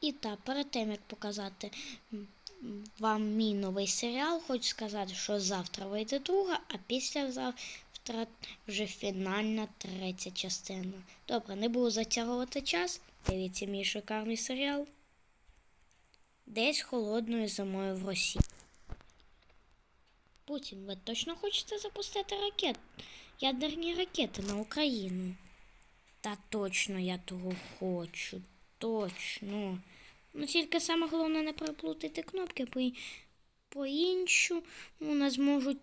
І так, перед тим як показати вам мій новий серіал, хочу сказати, що завтра вийде друга, а післязавтра вже фінальна третя частина. Добре, не буду затягувати час. Дивіться мій шикарний серіал. Десь холодною зимою в Росії. Путін, ви точно хочете запустити ракет? Ядерні ракети на Україну? Та точно я того хочу. Точно. Ну тільки саме головне не переплутати кнопки, по, по іншу у нас можуть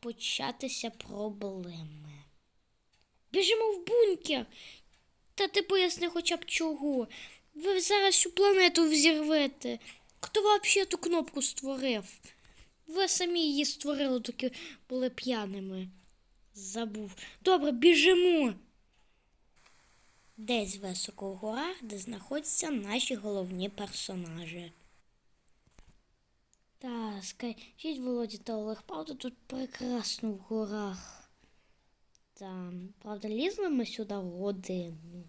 початися проблеми. Біжимо в бункер. Та ти поясни хоча б чого. Ви зараз всю планету взірвете. Хто взагалі ту кнопку створив? Ви самі її створили, доки були п'яними. Забув. Добре, біжимо. Десь високо в горах, де знаходяться наші головні персонажі. Та, скажіть, Володі та Олег, правда, тут прекрасно в горах. Там, правда, лізли ми сюди годину.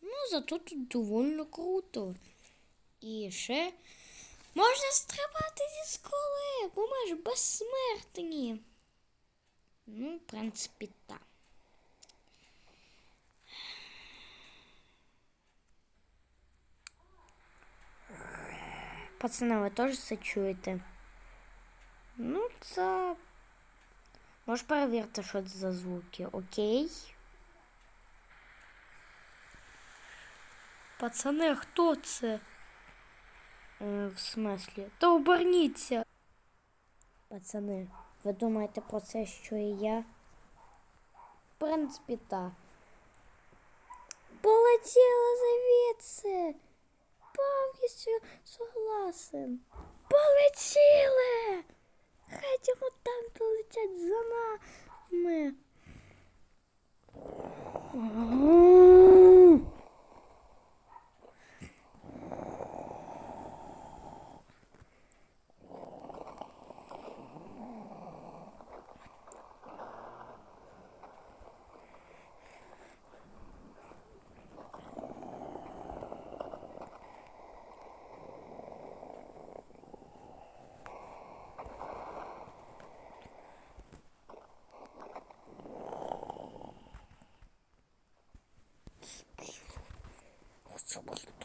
Ну, зато тут доволі круто. І ще можна стрибати зі скали, бо ми ж безсмертні. Ну, в принципі, так. Пацани, ви теж це чуєте? Ну, це. Може перевірте, що це за звуки, окей? Пацани, хто це? Е, в смислі? Та оберніться. Пацани, ви думаєте про це, що і я? В принципі, так. Полетіла звідси. Повністю согласен. Полетіли! Хай ті там летять за нами. болцсон болно.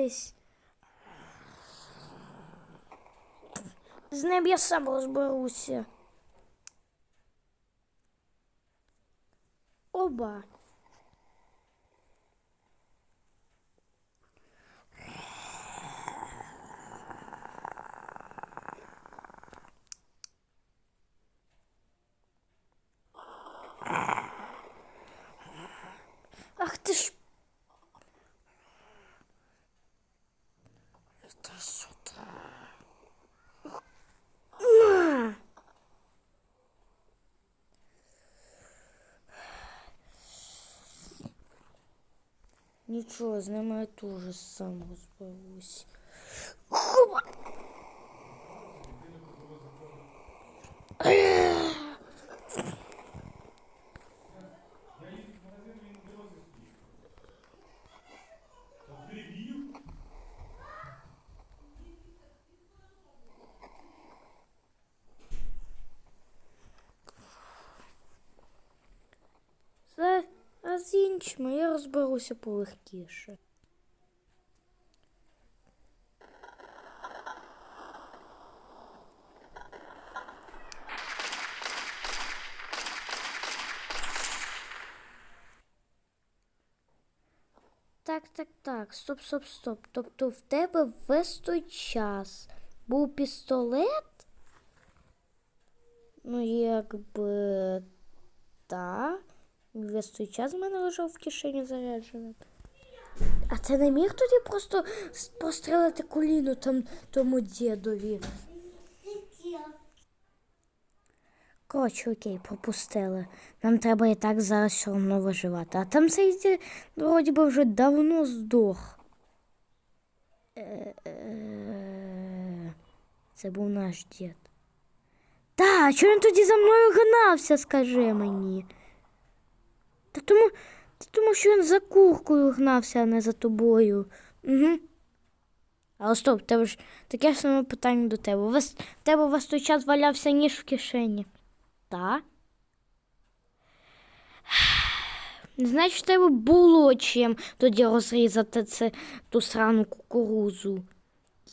Відбивайтесь. З ним я сам розберуся. Оба. Ах ти ж. Нічого, з ними я теж сам розберусь. Хоба! Це, а я розберуся полегкіше. Так, так, так. Стоп, стоп, стоп. Тобто в тебе весь той час був пістолет? Ну, якби так. Весь той час в мене лежав в кишені зарядженим. А це не міг тоді просто прострелити коліно там тому дідові. Коротше, окей, пропустили. Нам треба і так зараз все одно виживати. А там цей дід, вроді би вже давно здох. Це був наш дід. Та, чого він тоді за мною гнався, скажи мені? Та тому, та тому що він за куркою гнався, а не за тобою. Угу. Але стоп, тебе ж таке ж саме питання до тебе. У вас, тебе весь той час валявся ніж в кишені. Та? Значить, тебе було чим тоді розрізати це, ту срану кукурузу.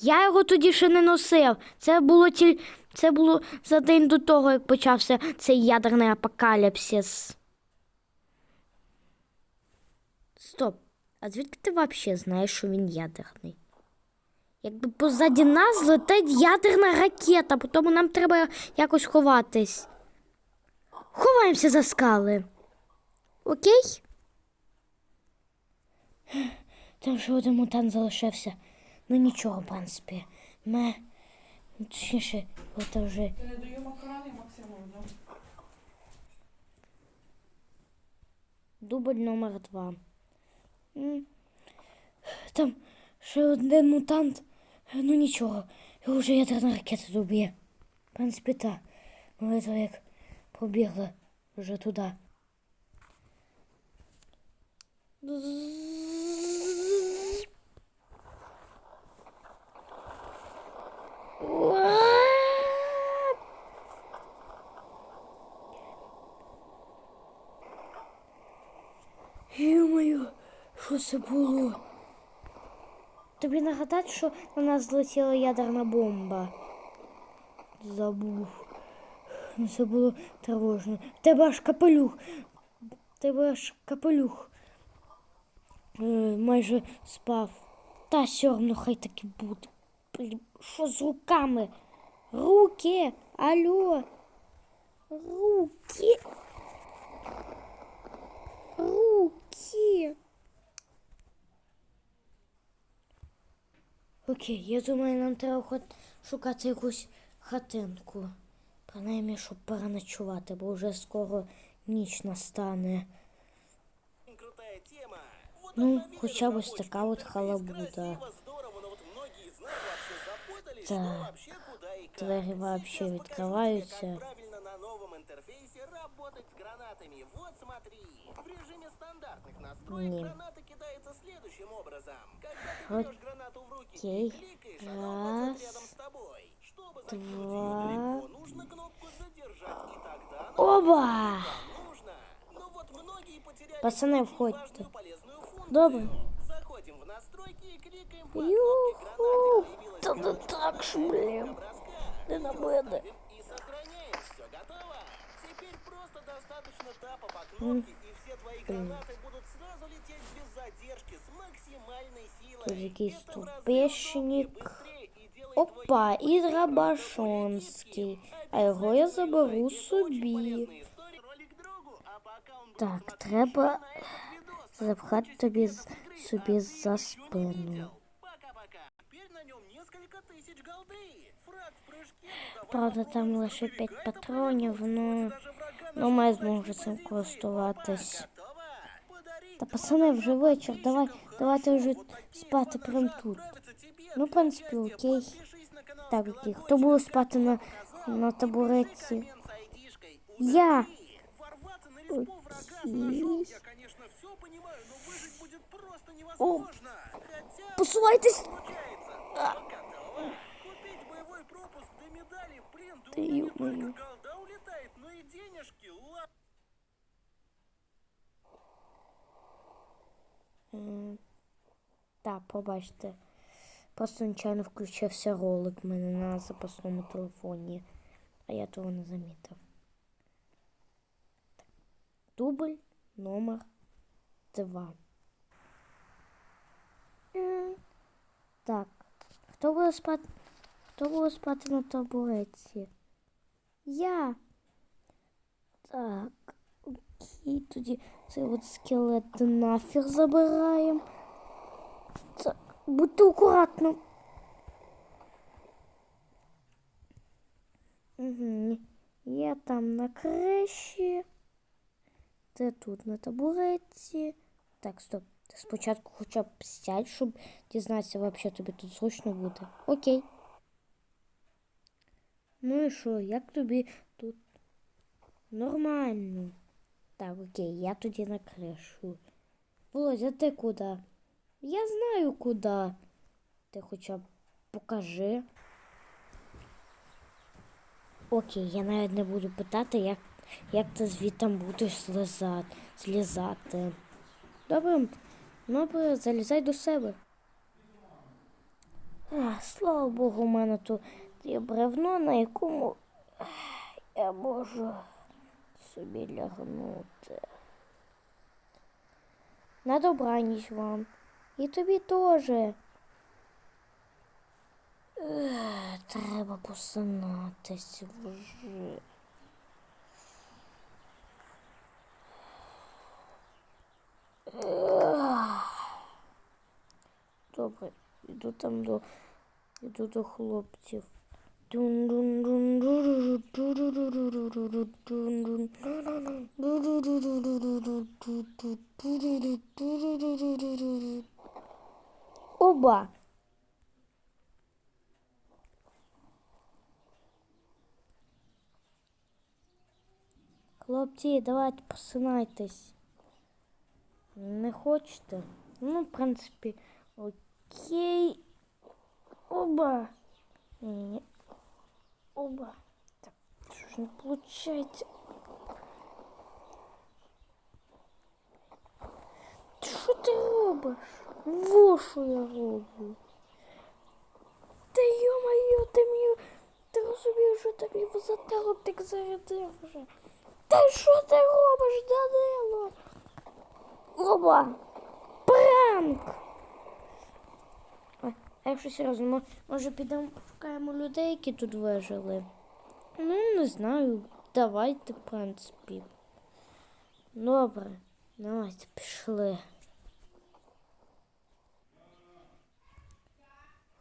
Я його тоді ще не носив. Це було ті... це було за день до того, як почався цей ядерний апокаліпсис. Стоп. А звідки ти взагалі знаєш, що він ядерний? Якби позаді нас летить ядерна ракета, тому нам треба якось ховатись. Ховаємося за скали. Окей? Там ще один мутант залишився. Ну нічого, в принципі. Ми. ну, Точніше, це вже. Я не даю макарони Максиму, да? Дубль номер два. Там ще один мутант. Ну нічого, його вже ядерна ракета доб'є. В принципі. Ми то як побігли вже туди. Ё-моё, що це було? Тобі нагадати, що на нас злетіла ядерна бомба. Забув. Ну, це було тривожно. Тебе аж капелюх. Тебе аж капелюх. Е, майже спав. Та все одно хай так і буде. Блін, що з руками? Руки! Алло! Руки! Руки! Окей, я думаю, нам треба хот- шукати якусь хатинку. Принаймні, щоб переночувати, бо вже скоро ніч настане. Ну, бы рабочий такая вот интерфейс. халабуда. Красиво, здорово, но вот работать с гранатами. Вот смотри. В режиме стандартных настроек Не. граната кидается следующим образом. Когда ты Вот. берешь гранату в руки и кликаешь, она Раз. рядом с тобой. Чтобы закинуть Два. ее далеко, нужно кнопку задержать, и тогда она Оба! нужно. Ну вот многие потеряли Пацаны, функцию. Добре. Заходим в настройки и кликаем по кнопке гранаты. Та ну так блін. Не на мене. Тут якийсь Это в разы тупешник. удобнее, быстрее и делает Опа, твои і Драбашонський. А його я заберу собі. полезные истории. Ролик другу, а пока он будет Так, смотреть треба на этот видос, запхати тобі з- собі за спину. Правда, попробуем там с лише дробовика. 5 Это патронів, полезно, ну, даже врага ну нашего ми удачи зможемо цим позиции. користуватись. Готово? Подарить Та два пацани, вже ножа вечір, давай, подписчикам. давайте Хорошо, вже вот такие спати два прям ножа тут. отправятся тебе Ну, в для принципі, участия. окей. Подпишись на канал Так, с окей. Хто колокольчиком, буде как спати на, показал, на и табуретці? пиши коммент с айдишкой. Я. Удали. Ворваться на респу врага с ножом, я, конечно, все понимаю, но выжить будет просто невозможно. Хотя Посувайтесь! Купить боевой пропуск до медали, блин, да у меня только голда улетает, но и денежки. Ла- М, Так, побачите. Просто нечайно включився ролик в мене на запасному телефоні, а я того не замітив. Дубль номер 2. Так. Хто буде спати? Хто буде спати на табуреті? Я. Так. Окей, тоді цей от скелет нафіг забираємо. Так, будьте акуратно. Угу. Я там на криші. Ти тут на табуреті. Так, стоп. Ти спочатку хоча б сядь, щоб дізнатися, вообще тобі тут зручно буде. Окей. Ну і що, як тобі тут? Нормально. Так, окей, я тоді на кришу. Володя, ти куди? Я знаю куди. Ти хоча б покажи. Окей, я навіть не буду питати, як, як ти звідтам будеш злизати, злізати. Добре, добре, залізай до себе. Ах, слава Богу, у мене тут є бревно, на якому я можу собі лягнути. На добраніч вам. І тобі теж. Треба посинатись вже. Добре, іду там до іду до хлопців. Оба. Хлопці, давайте посинайтесь. Не хочете? Ну, в принципі, окей. Оба. Ні-ні-ні. Оба. Так, що ж не виходить? Що ти робиш? Во що я роблю? Та йо-моє, ти мені... Ти розумієш, що тобі в затилок так зарядив вже. Та що ти робиш, Данило? Оба! Пранк! А якщо серйозно, може підемо пошукаємо людей, які тут вижили? Ну, не знаю. Давайте, в принципі. Добре, давайте пішли.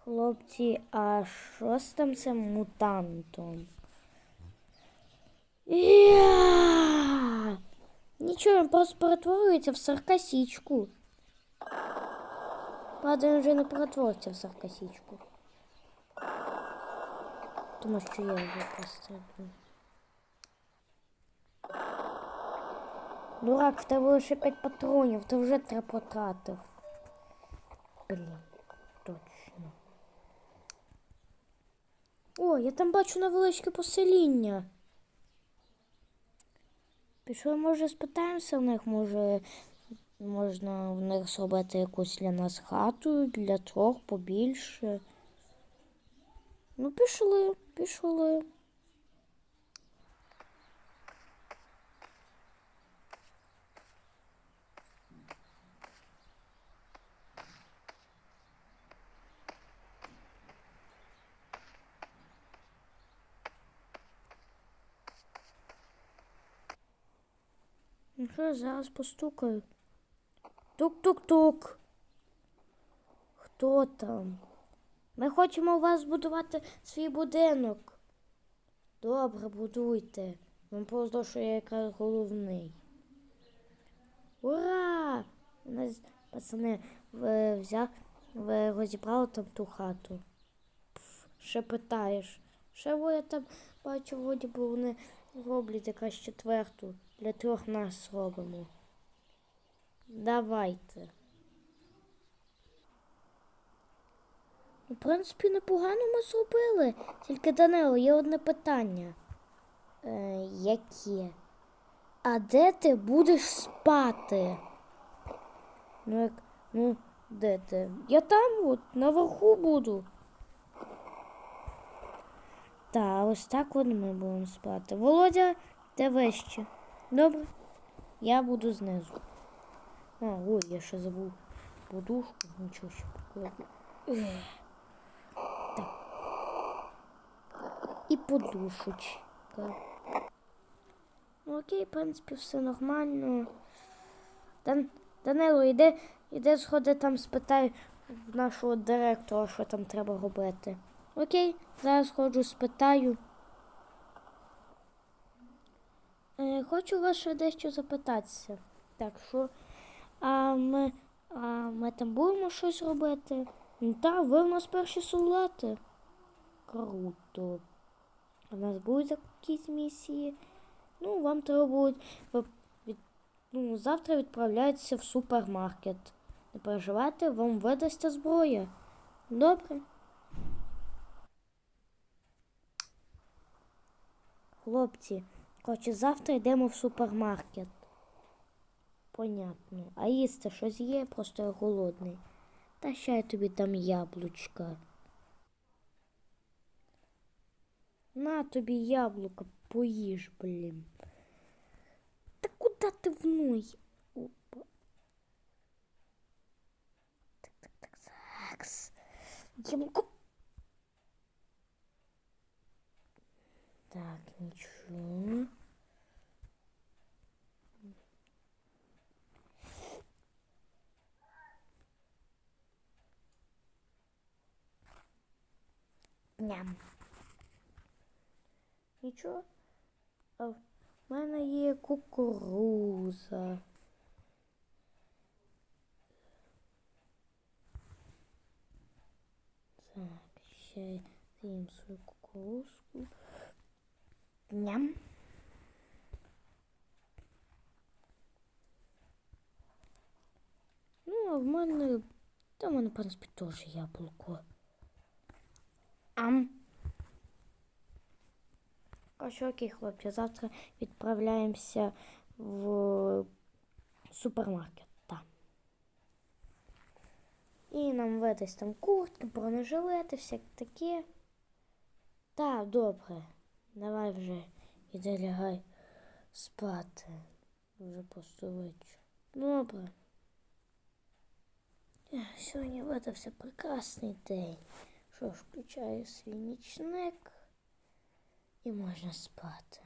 Хлопці, а що з там цим мутантом? Я! Нічого, він просто перетворюється в саркасічку. Правда, він вже не перетвориться в саркасічку. Тому що я його пристріблю. Дурак, в тебе лише 5 патронів, ти вже три потратив. Блін, точно. О, я там бачу невеличке посеління. Пішли, може, спитаємося в них, може, можна в них зробити якусь для нас хату, для трьох побільше. Ну, пішли, пішли. Ну що, зараз постукаю. Тук-тук-тук. Хто там? Ми хочемо у вас збудувати свій будинок. Добре, будуйте. Вам повезло, що я якраз головний. Ура! У нас, пацани, взяв, розібрали там ту хату. Пф, ще питаєш. Ще бо я там бачу, вроді би вони роблять якась четверту. Для трьох нас робимо. Давайте. Ну, В принципі, непогано ми зробили. Тільки Данило, є одне питання. Е, яке? А де ти будеш спати? Ну, як, ну, де ти? Я там от, наверху буду. Та, ось так от ми будемо спати. Володя, де вище? Добре? Я буду знизу. А, ой, я ще забув подушку, нічого ще покладу. Так. І подушечка. Ну, окей, в принципі, все нормально. Дан... Данило, іди, іди сходи там спитай нашого директора, що там треба робити. Окей, зараз ходжу, спитаю. Е, хочу вас ще дещо запитатися. Так що, а ми, а ми там будемо щось робити? Та, ви в нас перші солдати. Круто. В нас будуть якісь місії? Ну, вам треба буде від, ну, завтра відправляєтеся в супермаркет. Не переживайте, вам видасться зброя. Добре. Хлопці, коротше, завтра йдемо в супермаркет. Понятно. А їсти щось є, просто я голодний. Та ще я тобі дам яблучка. На тобі яблука, поїж, блін. Та куди ти вной? Опа. Так, так, так, закс. Яблуко. Так, нічого. Ням. Нічого. А в мене є кукуруза. Так, ще з'їм свою кукурузку. Ням. Ну, а в мене, та в мене, в принципі, теж яблуко. Ам. Короче, окей, хлопці, завтра відправляємося в супермаркет. Так. І нам видасть там куртки, бронежилети, всяке таке. Так, добре. Давай вже іди лягай спати. Вже просто вечір. Добре. Сьогодні видався прекрасний день. Що ж, включаю свій нічник і можна спати.